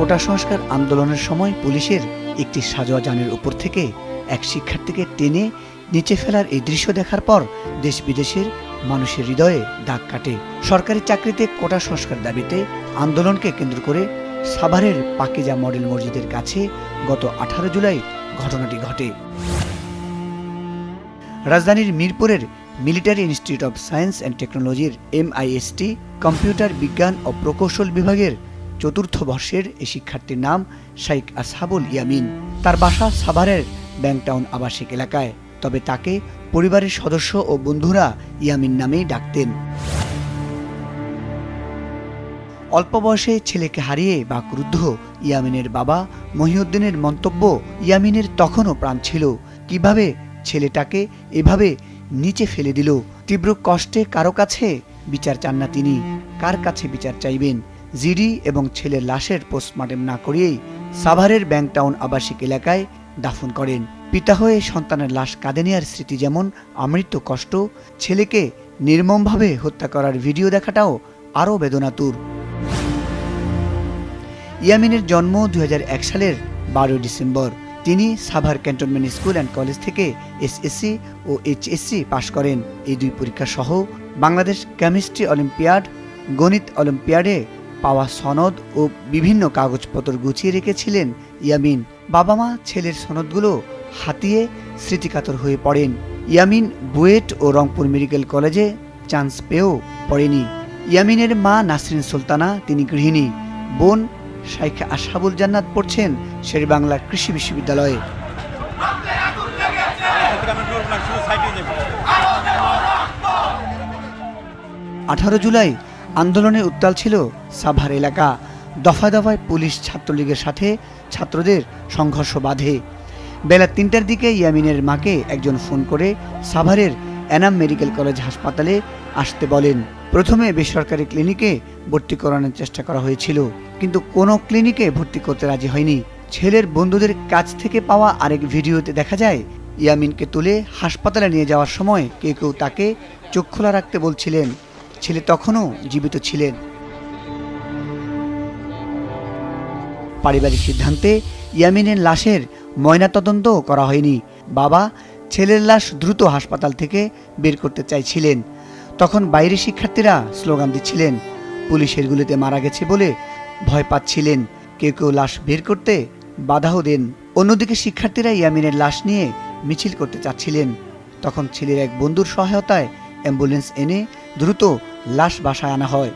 কোটা সংস্কার আন্দোলনের সময় পুলিশের একটি সাজোয়া যানের উপর থেকে এক শিক্ষার্থীকে টেনে নিচে ফেলার এই দৃশ্য দেখার পর দেশ বিদেশের মানুষের হৃদয়ে দাগ কাটে। সরকারি চাকরিতে কোটা সংস্কার দাবিতে আন্দোলনকে কেন্দ্র করে সাভারের পাকিজা মডেল মসজিদের কাছে গত আঠারো জুলাই ঘটনাটি ঘটে। রাজধানীর মিরপুরের Military Institute of Science and টেকনোলজির এমআইএসটি কম্পিউটার বিজ্ঞান ও প্রকৌশল বিভাগের চতুর্থ বর্ষের এই শিক্ষার্থীর নাম শাইক আসহাবুল ইয়ামিন। তার বাসা সাভারের ব্যাংটাউন আবাসিক এলাকায়। তবে তাকে পরিবারের সদস্য ও বন্ধুরা ইয়ামিন নামেই ডাকতেন। অল্প বয়সে ছেলেকে হারিয়ে বা ক্রুদ্ধ ইয়ামিনের বাবা মহিউদ্দিনের মন্তব্য ইয়ামিনের তখনও প্রাণ ছিল। কীভাবে ছেলেটাকে এভাবে নিচে ফেলে দিল? তীব্র কষ্টে কারও কাছে বিচার চান না তিনি। কার কাছে বিচার চাইবেন? জিডি এবং ছেলের লাশের পোস্টমর্টেম না করিয়েই সাভারের ব্যাংটাউন আবাসিক এলাকায় দাফন করেন। পিতা হয়ে সন্তানের লাশ কাঁদে নেওয়ার স্মৃতি যেমন আমৃত্য কষ্ট, ছেলেকে নির্মমভাবে হত্যা করার ভিডিও দেখাটাও আরও বেদনাতুর। ইয়ামিনের জন্ম দুই হাজার এক সালের বারোই ডিসেম্বর। তিনি Savar cantonment school and college থেকে এসএসসি ও এইচএসসি পাশ করেন। এই দুই পরীক্ষা সহ বাংলাদেশ কেমিস্ট্রি অলিম্পিয়াড, গণিত অলিম্পিয়াডে পাওয়া সনদ ও বিভিন্ন কাগজপত্র গুছিয়ে রেখেছিলেন ইয়ামিন। বাবা মা ছেলের সনদগুলো হাতিয়ে স্মৃতিকাতর হয়ে পড়েন। ইয়ামিন বুয়েট ও রংপুর মেডিকেল কলেজে চান্স পেয়েও পড়েনি। ইয়ামিনের মা নাসরিন সুলতানা, তিনি গৃহিণী। বোন শাইখা আশাবুল জান্নাত পড়ছেন শেরবাংলা কৃষি বিশ্ববিদ্যালয়ে। আঠারো জুলাই আন্দোলনের উত্তাল ছিল সাভার এলাকা। দফায় দফায় পুলিশ ছাত্রলীগের সাথে ছাত্রদের সংঘর্ষ বাধে। বেলা তিনটার দিকে ইয়ামিনের মাকে একজন ফোন করে সাভারের এনাম মেডিকেল কলেজ হাসপাতালে আসতে বলেন। প্রথমে বেসরকারি ক্লিনিকে ভর্তি করানোর চেষ্টা করা হয়েছিল, কিন্তু কোনো ক্লিনিকে ভর্তি করতে রাজি হয়নি। ছেলের বন্ধুদের কাছ থেকে পাওয়া আরেক ভিডিওতে দেখা যায়, ইয়ামিনকে তুলে হাসপাতালে নিয়ে যাওয়ার সময় কেউ কেউ তাকে চোখ খোলা রাখতে বলছিলেন। ছেলে তখনও জীবিত ছিলেন। পারিবারিক সিদ্ধান্তে ইয়ামিনের লাশের ময়নাতদন্ত করা হয়নি। বাবা ছেলের লাশ দ্রুত হাসপাতাল থেকে বের করতে চাইছিলেন। তখন বাইরে শিক্ষার্থীরা স্লোগান দিচ্ছিলেন পুলিশের গুলিতে মারা গেছে বলে ভয় পাচ্ছিলেন। কেউ কেউ লাশ বের করতে বাধাও দেন। অন্যদিকে শিক্ষার্থীরা ইয়ামিনের লাশ নিয়ে মিছিল করতে চাচ্ছিলেন। তখন ছেলের এক বন্ধুর সহায়তায় অ্যাম্বুলেন্স এনে দ্রুত লাশ বাসায় আনা হয়।